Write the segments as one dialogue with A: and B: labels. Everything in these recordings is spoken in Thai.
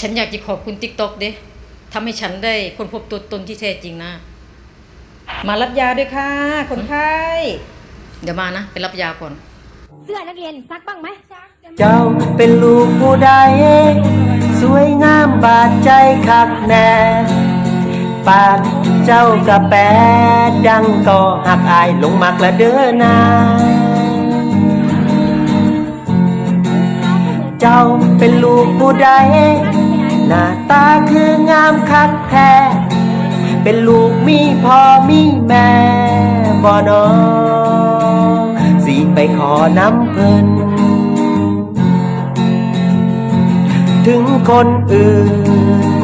A: ฉันอยากจะขอบคุณติ๊กต็อกเด้ทำให้ฉันได้คนพบตัวตนที่แท้จริงนะ มารับยาด้วยค่ะ คนไข้ เดี๋ยวมานะ ไปรับยาก่อน
B: เสื้อนักเรียนซักบ้างไหม
C: เจ้าเป็นลูกผู้ใด สวยงามบาดใจคักแน่ ปากเจ้ากะแปรดังก็หักอายลงมักละเด้อนาเจ้าเป็นลูกผู้ใด หน้าตาคืองามคักแท้ เป็นลูกมีพ่อมีแม่บ่นอสิไปขอน้ำเพิ่นถึงคนอื่น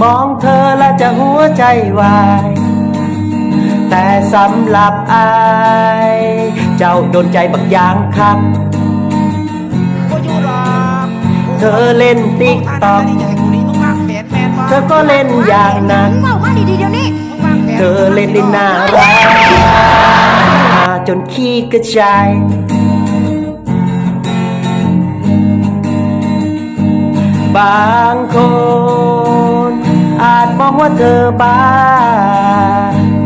C: มองเธอแล้วจะหัวใจวาย แต่สำหรับอาย เจ้าโดนใจบักอย่างคัก
D: ก็อยู่หรอก
C: เธอเล่นติ๊กต็อก ธอก็เล่นอย่างนั้น
B: เมามาดีๆเดี๋ยวนี้
D: ต้องวางแผน
C: เธอเล่นได้น่ารักจนขี้กระจายบางคน อาจมองว่าเธอบ้า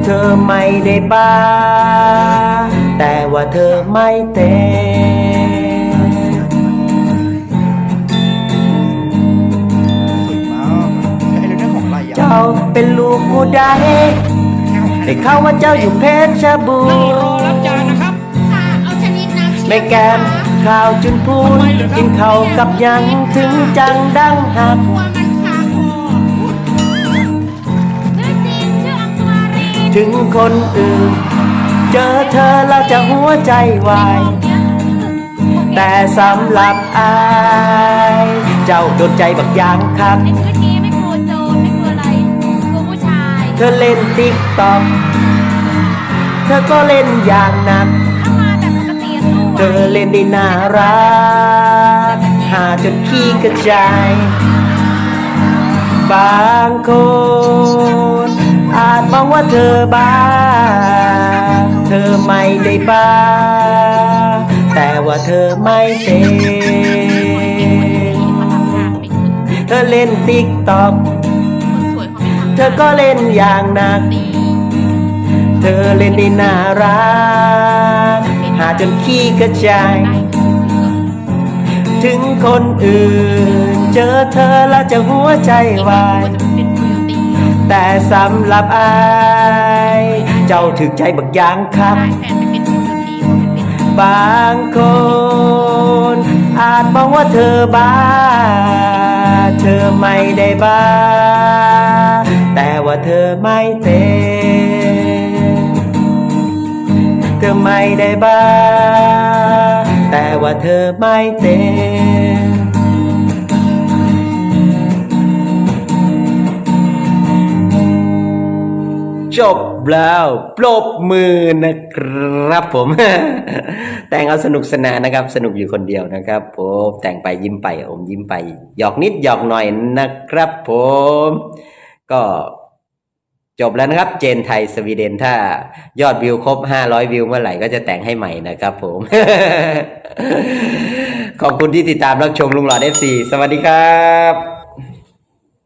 C: เธอไม่ได้บ้า แต่ว่าเธอไม่เต็ม
D: เจ้า
C: เป็นลูกผู้ใดได้เข้าว่าเจ้าอยู่เพชรบูร
D: นั่ง
C: ณ์
D: รอรับจานนะครับ
B: ค่ะ เอาชนิดน้ำเชีย
C: ไม่แก้มข้าวจุนพูนกินข้าวกับหยังถึงจังดังหัก
B: กลัวมันคาคอชื่อจริงชื่ออังสุมารี
C: ถึงคนอื่น เจอเธอแล้วจะหัวใจวาย แต่สำหรับอาย เจ้าโดนใจบักอย่างคัก
B: ในชีวิตนี้ไม่
C: เธอเล่นติ๊กต็อกเธอก็เล่นอย่างหนัก
B: ถ้ามาแบบปกติอะสู้
C: เธอเล่นได้น่ารัก หาจนขี้กระจาย บางคน อาจมองว่าเธอบ้า เธอไม่ได้บ้า แต่ว่าเธอไม่เป็น
B: มาทำงานไม่ขึ้น
C: เธอเล่นติ๊กต็อก
B: คนสวย เธ
C: อก็เล่นอย่างหนัก เธอเล่นได้น่ารัก หาจนขี้กระจาย
B: ด
C: ถึงคนอื่น เจอเธอแล้วจะหัวใจวาย แต่สำหรับอายเจ้าถึกใจบักอยางครับบางคน อาจมองว่าเธอบ้า เธอไม่ได้บ้า แต่ว่าเธอไม่เป็นเธอไม่ได้บ้า แต่ว่าเธอไม่เต็มจบแล้วปรบมือนะครับผม แต่งเอาสนุกสนานนะครับ สนุกอยู่คนเดียวนะครับ ผมแต่งไปยิ้มไปอมยิ้มไปหยอกนิดหยอกหน่อยนะครับ ผม ก็จบแล้วนะครับ เจนไทยสวีเดนถ้ายอดวิวครบ 500 วิวเมื่อไหร่ก็จะแต่งให้ใหม่นะครับผม ขอบคุณที่ติดตามรับชมลุงหลอด FC สวัสดีครับ